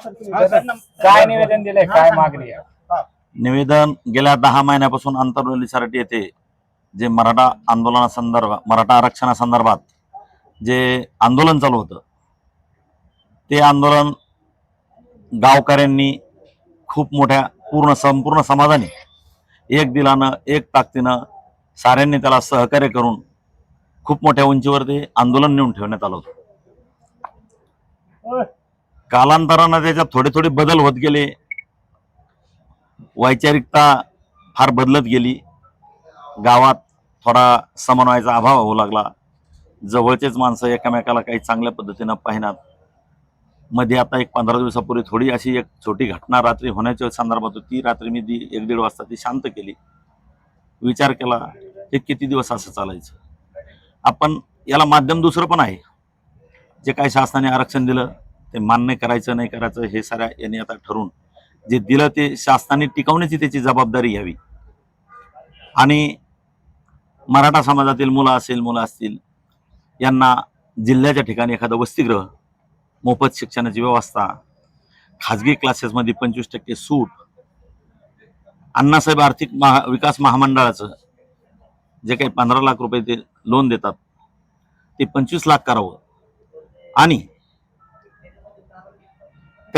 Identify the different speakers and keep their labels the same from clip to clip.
Speaker 1: काय निवेदन दिलंय काय मागणी आहे?
Speaker 2: निवेदन गेल्या दहा महिन्यापासून आंतरवलीसाठी येथे जे मराठा आंदोलनासंदर्भात मराठा आरक्षणासंदर्भात जे आंदोलन चालू होतं ते आंदोलन गावकऱ्यांनी खूप मोठ्या पूर्ण संपूर्ण समाजाने एक दिलानं एक ताकदीनं साऱ्यांनी त्याला सहकार्य करून खूप मोठ्या उंचीवर ते आंदोलन नेऊन ठेवण्यात आलं होतं. कालांतरानं त्याच्यात थोडे थोडे बदल होत गेले. वैचारिकता फार बदलत गेली. गावात थोडा समन्वयाचा अभाव होऊ लागला. जवळचेच माणसं एकमेकाला काही चांगल्या पद्धतीनं पाहिनात. मध्ये आता एक पंधरा दिवसापूर्वी थोडी अशी एक छोटी घटना रात्री होण्याच्या संदर्भात होती. ती रात्री मी ती एक दीड वाजता ती शांत केली. विचार केला हे किती दिवस असं चालायचं? आपण याला माध्यम दुसरं पण आहे. जे काही शासनाने आरक्षण दिलं ते मान्य करायचं नाही करायचं हे साऱ्या यांनी आता ठरवून जे दिलं ते शासनाने टिकवण्याची त्याची जबाबदारी घ्यावी. आणि मराठा समाजातील मुलं असेल मुलं असतील यांना जिल्ह्याच्या ठिकाणी एखादं वसतिगृह मोफत शिक्षणाची व्यवस्था खाजगी क्लासेसमध्ये पंचवीस टक्के सूट अण्णासाहेब आर्थिक महा विकास महामंडळाचं जे काही पंधरा लाख रुपये ते लोन देतात ते पंचवीस लाख करावं. आणि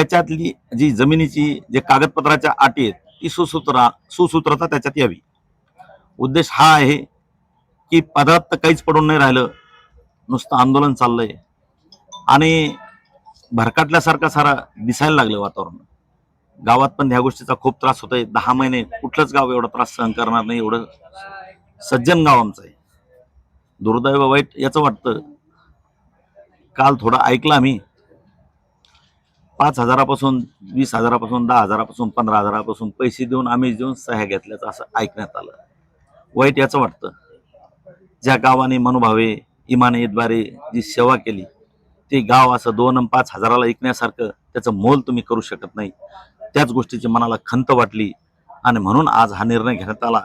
Speaker 2: त्याच्यातली जी जमिनीची जे कागदपत्राच्या अटी आहेत ती सुसूत्रा सुसूत्रता त्याच्यात यावी. उद्देश हा आहे की पदार्थ काहीच पडून नाही राहिलं नुसतं आंदोलन चाललंय. आणि भरकटल्यासारखं सारा दिसायला लागलं वातावरण. गावात पण ह्या गोष्टीचा खूप त्रास होतोय. दहा महिने कुठलंच गाव एवढा त्रास सहन करणार नाही एवढं सज्जन गाव आमचं आहे. दुर्दैव वाईट याचं वाटतं. काल थोडं ऐकलं आम्ही पाच हजारापासून वीस हजारापासून दहा हजारापासून पंधरा हजारापासून पैसे देऊन आम्ही देऊन सह्या घेतल्याचं असं ऐकण्यात आलं. वाईट याचं वाटतं. ज्या गावाने मनोभावे इमानेद्वारे जी सेवा केली ते गाव असं दोन पाच हजाराला ऐकण्यासारखं त्याचं मोल तुम्ही करू शकत नाही. त्याच गोष्टीची मनाला खंत वाटली आणि म्हणून आज हा निर्णय घेण्यात आला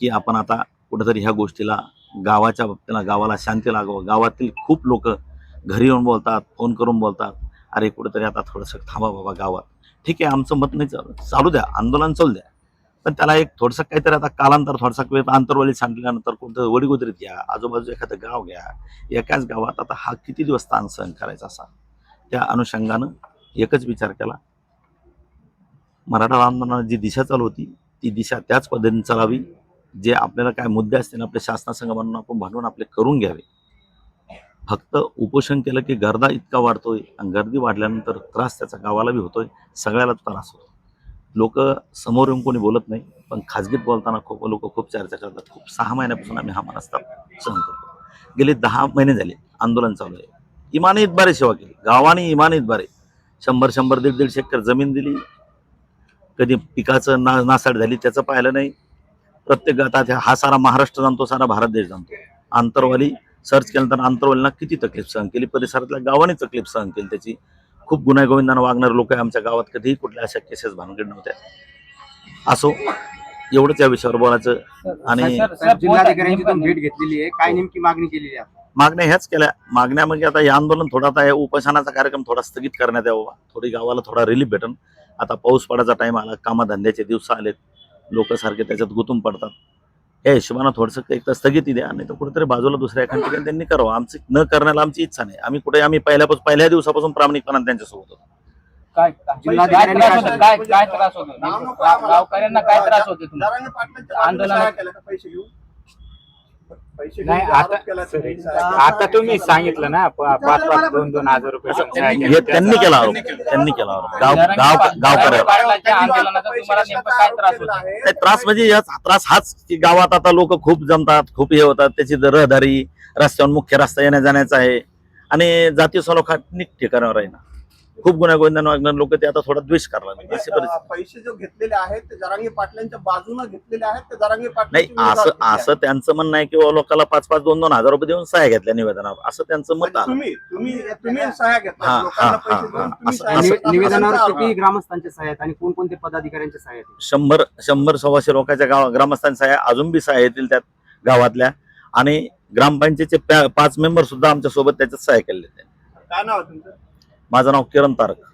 Speaker 2: की आपण आता कुठेतरी ह्या गोष्टीला गावाच्या बाबतीला गावाला शांती लागावं. गावातील खूप लोक घरी येऊन बोलतात फोन करून बोलतात. अरे कुठेतरी आता थोडंसं थांबा बाबा गावात. ठीक आहे आमचं मत नाही चालू चालू द्या आंदोलन चालू द्या. पण त्याला एक थोडंसं काहीतरी आता कालांतर थोडासा वेळ अंतरवली सांडल्यानंतर कोणतं वडीगोदरीत घ्या आजूबाजू एखादं गाव घ्या. एकाच गावात आता हा किती दिवस ताण सहन करायचा असा? त्या अनुषंगानं एकच विचार केला. मराठा आंदोलनाला जी दिशा चालू होती ती दिशा त्याच पद्धतीने चालावी जे आपल्याला काय मुद्दे असतील आपल्या शासनासंघ म्हणून आपण भांडवून आपले करून घ्यावे. फक्त उपोषण केलं की गर्दा इतका वाढतोय आणि गर्दी वाढल्यानंतर त्रास त्याचा गावाला बी होतोय सगळ्याला त्रास होतो. लोक समोर येऊन कोणी बोलत नाही पण खाजगीत बोलताना खूप लोक खूप चर्चा करतात. खूप सहा महिन्यापासून आम्ही हा मनस्ताप सहन करतो. गेले दहा महिने झाले आंदोलन चालू आहे. इमानीतबारे सेवा केली. गावाने इमानीतबारे शंभर शंभर दीड दीडशे एकर जमीन दिली. कधी पिकाचं ना नासाड झाली त्याचं पाहिलं नाही. प्रत्येक आता हा सारा महाराष्ट्र जाणतो सारा भारत देश जाणतो. आंतरवाली सर्च केल्यानंतर आंतरवालीना किती तकलीफ सहन केली? परिसरातल्या गावाने तकलीफ सहन केली त्याची? खूप गुन्हेगोविंदानं वागणारे लोक आमच्या गावात कधीही कुठल्या अशा केसेस भानगड नव्हत्या. असो एवढंच या विषयावर बोलायचं आणि
Speaker 3: भेट घेतलेली आहे. काय नेमकी मागणी केलेली आहे?
Speaker 2: मागण्या ह्याच केल्या. मागण्या म्हणजे आता हे आंदोलन थोडा आता हे उपोषणाचा कार्यक्रम थोडा स्थगित करण्यात यावा. थोडी गावाला थोडा रिलीफ भेटन. आता पाऊस पडायचा टाइम आला कामधंद्याचे दिवस आलेत. लोक सारखे त्याच्यात गुंतून पडतात. या हिशोबानं थोडंसं एक तर स्थगिती द्या नाही तर कुठेतरी बाजूला दुसऱ्या एका ठिकाणी त्यांनी करावं. आमची न करण्याला आमची इच्छा नाही. आम्ही कुठे आम्ही पहिल्यापासून पहिल्या दिवसापासून प्रामाणिकपणाने त्यांच्यासोबत होतो.
Speaker 1: काय काय त्रास
Speaker 3: काय
Speaker 1: होतो? काय काय त्रास होतो? गाव- गावकऱ्यांना काय त्रास होतो तुम्हाला
Speaker 4: केलं का पैसे घेऊन?
Speaker 5: नाही, आता-. आता. तुम्ही सांगितलं ना. प- पाच पाच दोन दोन हजार रुपये
Speaker 2: हे. त्यांनी केला आरोप. त्यांनी केला. आरोप. गाव
Speaker 1: जरांगे
Speaker 2: गाव
Speaker 1: पा-
Speaker 2: गावकऱ्यावर
Speaker 1: जरांगे पाटलांच्या
Speaker 4: त्यांनी
Speaker 1: आंदोलनाचा
Speaker 4: पैसे
Speaker 1: तुम्हाला नेमकं काय त्रास होतो?
Speaker 2: म्हणजे याच त्रास हाच की गावात आता लोक खूप जमतात खूप हे होतात. त्याची रहदारी रस्त्यावर मुख्य रस्ता येण्या जाण्याचा आहे. आणि जाती सलोखानिक ठिकाणावर आहे ना. खूप गुन्हेगोविंदान वागणारे लोक ते आता थोडा द्वेष करायला. अशी
Speaker 4: म्हणजे,
Speaker 2: परिस्थिती.
Speaker 4: पैसे जो घेतलेले आहेत ते जरांगे पाटलांच्या बाजूने घेतलेले आहेत ते जरांगे
Speaker 2: नाही असं
Speaker 4: विरोधात
Speaker 2: असं त्यांचं म्हणणं आहे की बाबा लोकांना पाच पाच दोन दोन हजार रुपये देऊन सहाय्या घेतल्या निवेदनावर. असं त्यांचं मत
Speaker 4: म्हणजे
Speaker 2: आलं.
Speaker 4: तुम्ही तुम्ही तुम्ही सहाय्या
Speaker 2: हा,
Speaker 4: घेतल्या लोकांना
Speaker 2: हा,
Speaker 4: पैसे
Speaker 2: हा,
Speaker 4: देऊन
Speaker 2: हा.
Speaker 4: तुम्ही
Speaker 2: असं-
Speaker 4: सहाय्या
Speaker 2: असं-.
Speaker 3: निवेदनावर
Speaker 4: असं
Speaker 3: किती ग्रामस्थांचे सहाय्य आहेत आणि कोणकोणते पदाधिकाऱ्यांचे
Speaker 2: शंभर शंभर सव्वाशे लोकांच्या गाव ग्रामस्थांच्या सहाय्या अजून बी सहाय्या येतील त्यात गावातल्या. आणि ग्रामपंचायतचे पाच मेंबर सुद्धा आमच्यासोबत त्याच्यात सहाय्य केले
Speaker 4: काय नाव आहे तुमचं?
Speaker 2: माझं नाव किरण तारक.